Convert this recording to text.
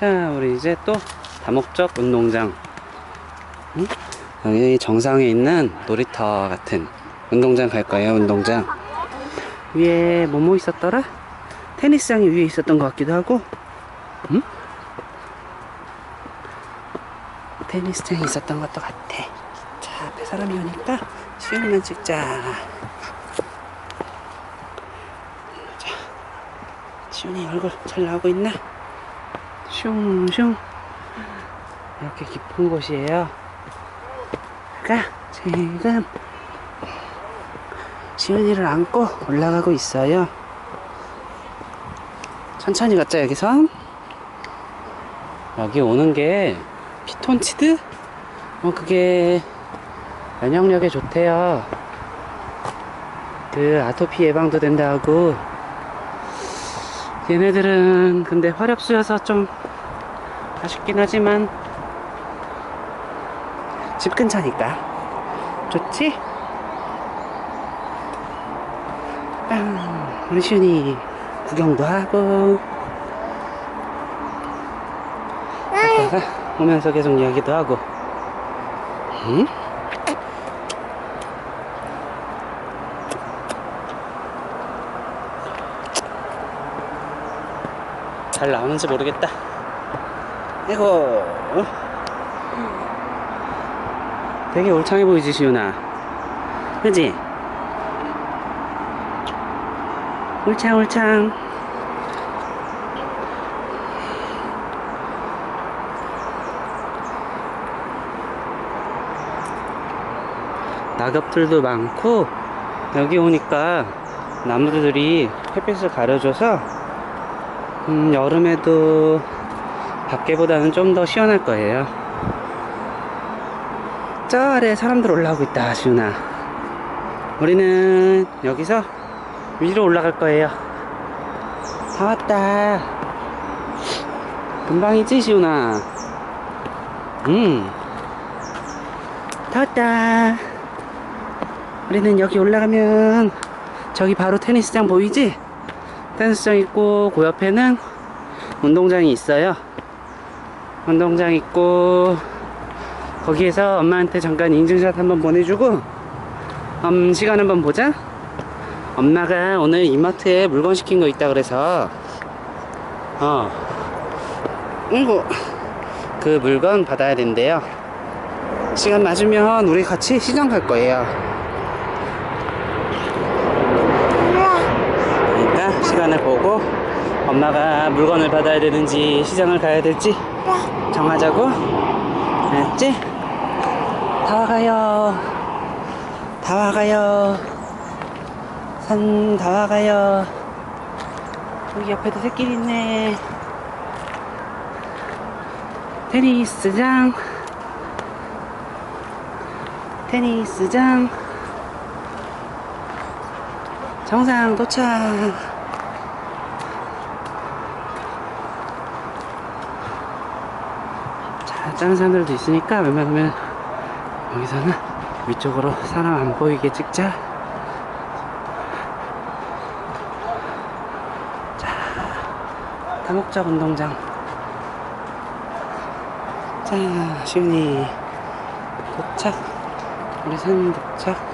자, 우리 이제 또 다목적 운동장. 응? 여기 정상에 있는 놀이터 같은 운동장 갈 거예요, 운동장. 위에 뭐뭐 있었더라? 테니스장이 위에 있었던 것 같기도 하고, 응? 테니스장이 있었던 것도 같아. 자, 앞에 사람이 오니까 시험만 찍자. 자, 시온이 얼굴 잘 나오고 있나? 슝슝. 이렇게 깊은 곳이에요. 가 지금 시은이를 안고 올라가고 있어요. 천천히 걷자 여기서. 여기 오는 게 피톤치드? 어 그게 면역력에 좋대요. 그 아토피 예방도 된다고. 얘네들은 근데 화력수여서 좀 아쉽긴 하지만 집 근처니까 좋지? 빵 우리 시윤이 구경도 하고 오면서 계속 이야기도 하고 응? 잘 나오는지 모르겠다. 이고 되게 울창해 보이지 시윤아? 그지? 울창 울창. 낙엽들도 많고 여기 오니까 나무들이 햇빛을 가려줘서 음, 여름에도 밖에보다는 좀 더 시원할 거예요. 저 아래 사람들 올라오고 있다, 시훈아. 우리는 여기서 위로 올라갈 거예요. 다 왔다. 금방이지, 시훈아? 음. 다 왔다. 우리는 여기 올라가면 저기 바로 테니스장 보이지? 테니스장 있고 그 옆에는 운동장이 있어요. 운동장 있고 거기에서 엄마한테 잠깐 인증샷 한번 보내주고 음, 시간 한번 보자. 엄마가 오늘 이마트에 물건 시킨 거 있다 그래서 어 이거 그 물건 받아야 된대요. 시간 맞으면 우리 같이 시장 갈 거예요. 그러니까 시간을 보고 엄마가 물건을 받아야 되는지 시장을 가야 될지 정하자고 알았지? 다 와가요. 다 와가요. 산 다 와가요. 여기 옆에도 새길 있네. 테니스장. 테니스장. 정상 도착 다른 사람들도 있으니까 웬만하면 여기서는 위쪽으로 사람 안 보이게 찍자. 자, 다목적 운동장. 자, 시윤이 도착. 우리 산 도착.